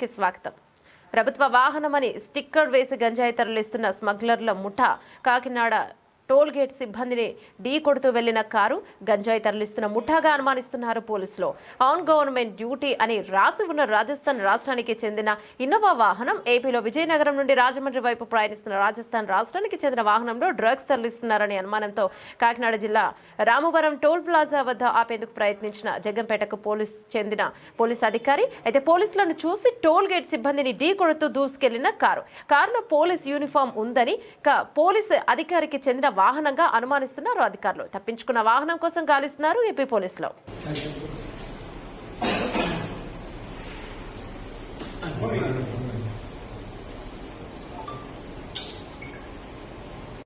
కి స్వాగతం. ప్రభుత్వ వాహనమని స్టిక్కర్ వేసి గంజాయి తరలిస్తున్న స్మగ్లర్ల ముఠా కాకినాడ టోల్ గేట్ సిబ్బందిని ఢీ కొడుతూ వెళ్ళిన కారు గంజాయి తరలిస్తున్న ముఠాగా అనుమానిస్తున్నారు పోలీసులు. ఆన్ గవర్నమెంట్ డ్యూటీ అని రాసి ఉన్న రాజస్థాన్ రాష్ట్రానికి చెందిన ఇన్నోవా వాహనం ఏపీలో విజయనగరం నుండి రాజమండ్రి వైపు ప్రయాణిస్తున్న రాజస్థాన్ రాష్ట్రానికి చెందిన వాహనంలో డ్రగ్స్ తరలిస్తున్నారనే అనుమానంతో కాకినాడ జిల్లా రామవరం టోల్ ప్లాజా వద్ద ఆపేందుకు ప్రయత్నించిన జగ్గంపేటకు పోలీస్ చెందిన పోలీస్ అధికారి. అయితే పోలీసులను చూసి టోల్ గేట్ సిబ్బందిని ఢీ కొడుతూ దూసుకెళ్ళిన కారు. కారులో పోలీస్ యూనిఫామ్ ఉందని పోలీసు పోలీస్ అధికారికి చెందిన వాహనంగా అనుమానిస్తున్నారు అధికారులు తప్పించుకున్న వాహనం కోసం గాలిస్తున్నారు ఏపీ పోలీసులు Thank you.